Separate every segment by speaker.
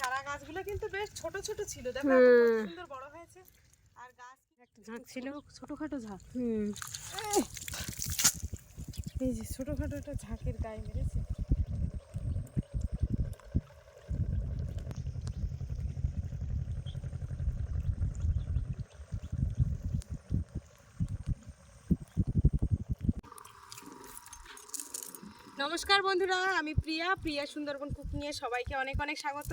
Speaker 1: চারা গাছগুলো কিন্তু বেশ ছোট ছোট ছিল। দেখো। সুন্দর বড় হয়েছে। আর গাছ
Speaker 2: একটা ঝাঁক ছিল
Speaker 1: ছোটখাটো ঝাঁক।
Speaker 2: হুম।
Speaker 1: এই যে ছোটখাটো একটা ঝাঁকের গায়ে মেরেছে। নমস্কার বন্ধুরা আমি প্রিয়া। প্রিয়া সুন্দরবন কুক নিয়ে সবাইকে অনেক অনেক স্বাগত।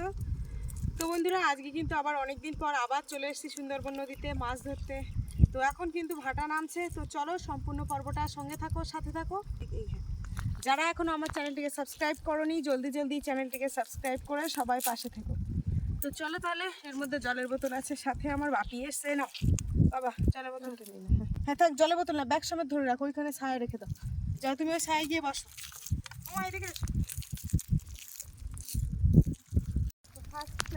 Speaker 1: তো বন্ধুরা, আজকে কিন্তু আবার অনেক দিন পর আবার চলে এসেছি সুন্দরবন নদীতে মাছ ধরতে। তো এখন কিন্তু ভাটা নামছে, তো চলো সম্পূর্ণ পর্বটা সঙ্গে থাকো, সাথে থাকো। হ্যাঁ। যারা এখনও আমার চ্যানেলটিকে সাবস্ক্রাইব করনি, জলদি জলদি চ্যানেলটিকে সাবস্ক্রাইব করে সবাই পাশে থেকো। তো চলো তাহলে, এর মধ্যে জলের বোতল আছে, সাথে আমার বাপি এসছে না বাবা, জলের বোতলটা নিয়ে হ্যাঁ। হ্যাঁ থাক, জলের বোতল না, ব্যাগ সমেত ধরে রাখো, ওইখানে ছায়া রেখে দাও। যাও, তুমি ওই ছায়া গিয়ে বসো। আমার এদিকে এসো। তো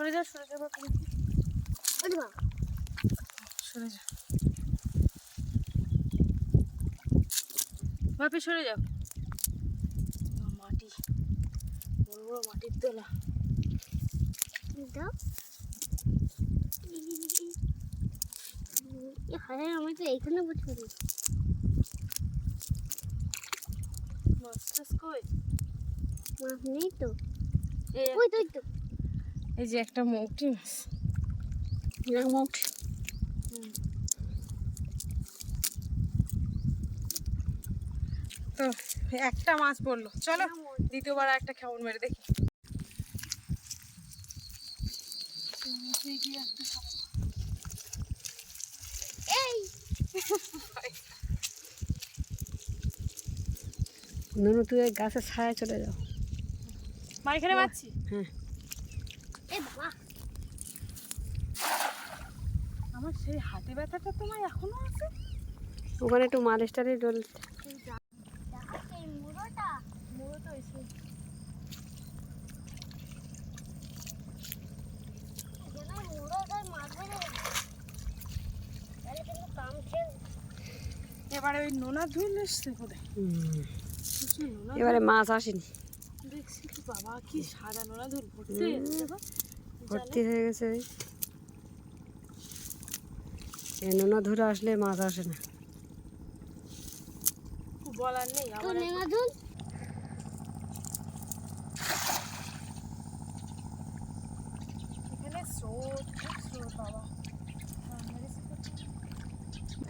Speaker 1: সরে যাও সরে যাও সরে যাও বাপি সরে যাও মাটি। বড় বড় মাটির
Speaker 3: এ হায় আমি তো এইখানে বসে
Speaker 1: মাছ কই?
Speaker 3: মাছ নেই তো ওই তো।
Speaker 1: এই যে একটা মৌটি মাছ।
Speaker 2: মুখ
Speaker 1: তো একটা মাছ পড়ল চলো দ্বিতীয়বার একটা কেমন মেরে দেখি।
Speaker 3: এই!
Speaker 2: নুনু তুই গাছের ছায়া চলে যাও।
Speaker 1: মা এখানে মারছি?
Speaker 2: হ্যাঁ
Speaker 3: এ বাবা
Speaker 1: আমার সেই হাতে ব্যথাটা তোমার এখনও আছে?
Speaker 2: ওখানে একটু মালিশ টালিশ ডল
Speaker 3: দেখো এই মুড়োটা
Speaker 1: মুড়ো তো এসে
Speaker 3: যেন মুড়োটার মাঝে তাহলে কিন্তু কাম শেষ
Speaker 1: এবারে ওই নোনা ধুল এসছে বোধহয়।
Speaker 2: এবারে মাছ আসেনি।
Speaker 1: দেখছি বাবা কি সাদা নোনা ধুল ভর্তি
Speaker 2: ভর্তি হয়ে গেছে। এই নোনা ধরে আসলে মাছ আসে না।
Speaker 1: খুব বলার নেই
Speaker 3: দুল।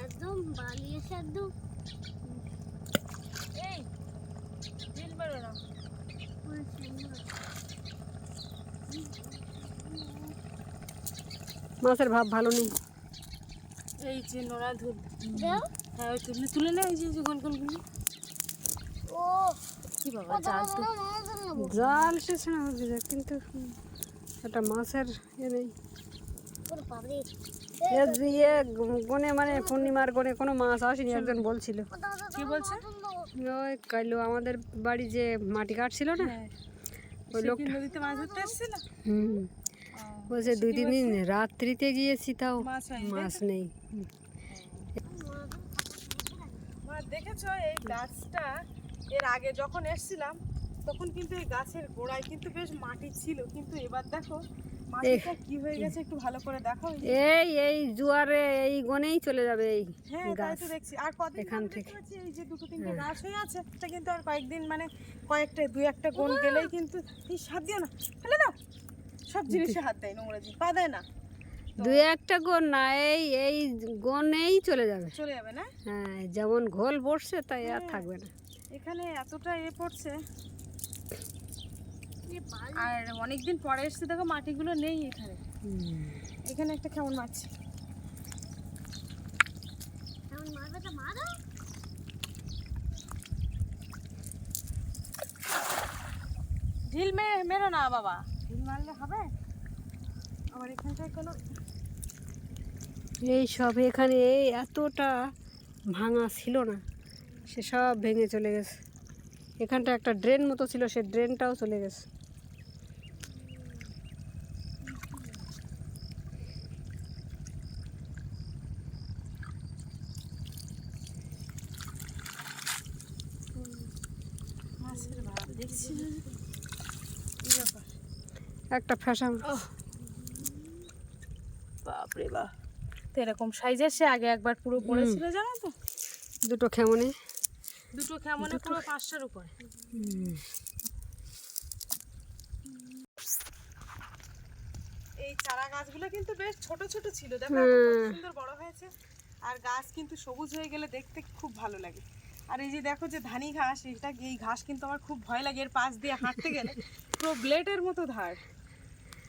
Speaker 3: একদম বালি এসে একদম।
Speaker 1: এই ঢিল মেরো না।
Speaker 2: মাছের ভাব ভালো নেই।
Speaker 1: এই যে নোনা ধুল হ্যাঁ ওই তুলে তুলে নে এই যে গোল গোলগুলো।
Speaker 3: ও
Speaker 1: কি বাবা জাল তো।
Speaker 2: জাল না হবে যা, কিন্তু একটা মাছের ইয়ে নেই। দিয়ে গনে মানে পূর্ণিমার গনে কোনো মাছ আসেনি একজন বলছিল।
Speaker 1: কি বলছে?
Speaker 2: ওই কাইলো আমাদের বাড়ি যে মাটি কাটছিল না
Speaker 1: হ্যাঁ।
Speaker 2: ওই
Speaker 1: সে কি
Speaker 2: লোকটা।
Speaker 1: নদীতে মাছ ধরতে এসেছিল?
Speaker 2: হুম। বলছে দুই তিন দিন রাত্রিতে গিয়েছি তাও।
Speaker 1: মাছ
Speaker 2: নেই।
Speaker 1: দেখেছ এই গাছটা? এর আগে যখন এসেছিলাম তখন কিন্তু এই গাছের গোড়ায় কিন্তু বেশ মাটি ছিল। কিন্তু এবার দেখো মাটিটা কি হয়ে গেছে একটু ভালো করে দেখো
Speaker 2: এই এই জুয়ারে এই গনেই চলে যাবে এই
Speaker 1: হ্যাঁ তাই
Speaker 2: গাছ
Speaker 1: তো দেখছি। আর কদিন
Speaker 2: এখান
Speaker 1: থেকে।
Speaker 2: হ্যাঁ।
Speaker 1: এই যে দুটো তিনটে গাছ হয়ে আছে এটা কিন্তু আর কয়েকদিন মানে কয়েকটা দুই একটা গোল গেলেই কিন্তু হাত দিও না। ফেলে দাও। সব জিনিসে হাত দেয় নোংরা জিনিস পা দেয় না।
Speaker 2: দু একটা গন না এই এই গনেই চলে যাবে।
Speaker 1: চলে যাবে না?
Speaker 2: হ্যাঁ যেমন ঘোল বসছে তাই আর
Speaker 1: হ্যাঁ।
Speaker 2: থাকবে না।
Speaker 1: এখানে এতটা এ পড়ছে। আর অনেকদিন পরে এসছে দেখো মাটিগুলো নেই এখানে। এখানে একটা কেমন মাছ?
Speaker 3: এমন মারবে তো মারো।
Speaker 1: ঢিল মে মেরো না বাবা। ঢিল মারলে হবে? আমার এখানটায় কোনো
Speaker 2: এই সব এখানে এই এতটা ভাঙা ছিল না। সে সব ভেঙে চলে গেছে। এখানটা একটা ড্রেন মতো ছিল সে ড্রেনটাও চলে গেছে।
Speaker 1: দেখছি।
Speaker 2: একটা ফ্যাশন।
Speaker 1: বাপরে বাপ তো এরকম সাইজের সে আগে একবার পুরো পড়েছিল জানো তো?
Speaker 2: দুটো খেমনে।
Speaker 1: দুটো কেমন পুরো পাঁচটার উপরে। এই চারা গাছগুলো কিন্তু বেশ ছোট ছোট ছিল। দেখো সুন্দর বড় হয়েছে। আর গাছ কিন্তু সবুজ হয়ে গেলে দেখতে খুব ভালো লাগে। আর এই যে দেখো যে ধানি ঘাস এটা এই ঘাস কিন্তু আমার খুব ভয় লাগে। এর পাশ দিয়ে হাঁটতে গেলে পুরো ব্লেডের মতো ধার।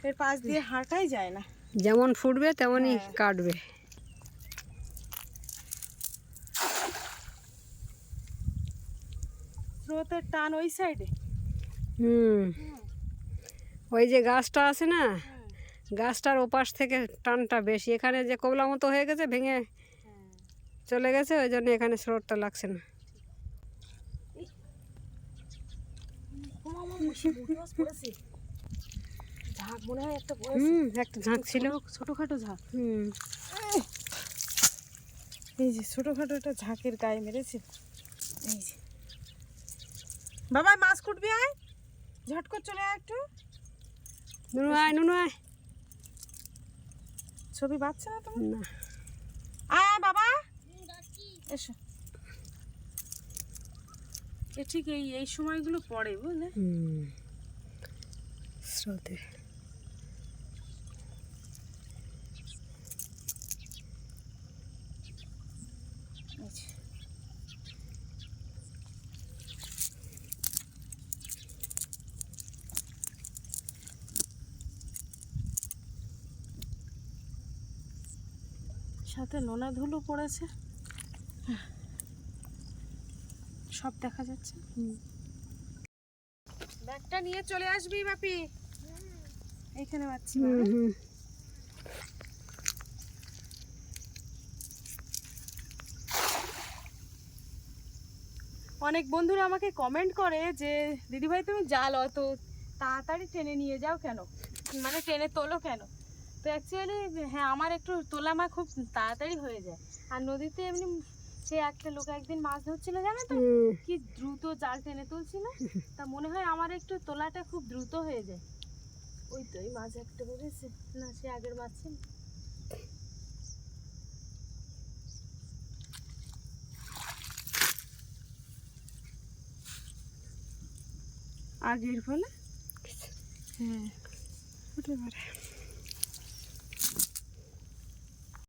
Speaker 1: এর পাশ দিয়ে হাঁটাই যায় না।
Speaker 2: যেমন ফুটবে তেমনই
Speaker 1: হ্যাঁ।
Speaker 2: কাটবে।
Speaker 1: স্রোতের টান ওই সাইডে
Speaker 2: হুম। ওই যে গাছটা আছে না গাছটার ওপাশ থেকে টানটা বেশি। এখানে যে কবলা মতো হয়ে গেছে ভেঙে চলে গেছে ওই জন্য এখানে স্রোতটা লাগছে না।
Speaker 1: ঝাঁক মনে হয় একটা
Speaker 2: হুম একটা ঝাঁক ছিল।
Speaker 1: ছোটখাটো ঝাঁক।
Speaker 2: হুম।
Speaker 1: এই যে ছোটখাটো একটা ঝাঁকের গায়ে মেরেছে। এই যে। বাবা মাছ কুটবি আয়। ঝট করে চলে আয় একটু।
Speaker 2: নুনু আয় নুনু আয়।
Speaker 1: ছবি বাচ্চা না তোমার?
Speaker 2: না।
Speaker 1: আয় বাবা। এসো। এ ঠিক এই এই সময়গুলো পড়ে বুঝলে?
Speaker 2: হুম। স্রোতে।
Speaker 1: সাথে নোনা ধুলো পড়েছে। সব দেখা যাচ্ছে। ব্যাগটা নিয়ে চলে আসবি বাপি। এইখানে পাচ্ছি অনেক বন্ধুরা আমাকে কমেন্ট করে যে দিদিভাই তুমি জাল অত তাড়াতাড়ি টেনে নিয়ে যাও কেন? মানে টেনে তোলো কেন? তো অ্যাকচুয়ালি হ্যাঁ আমার একটু তোলা মা খুব তাড়াতাড়ি হয়ে যায়। আর নদীতে এমনি সে একটা লোক একদিন মাছ ধরছিল জানো তো? কি দ্রুত জাল টেনে তুলছিল। তা মনে হয় আমার একটু তোলাটা খুব দ্রুত হয়ে যায়। ওই তো এই মাছ একটা বেড়েছে না সে আগের মাছ ছিল। আগের ফলে হ্যাঁ।
Speaker 2: হতে পারে।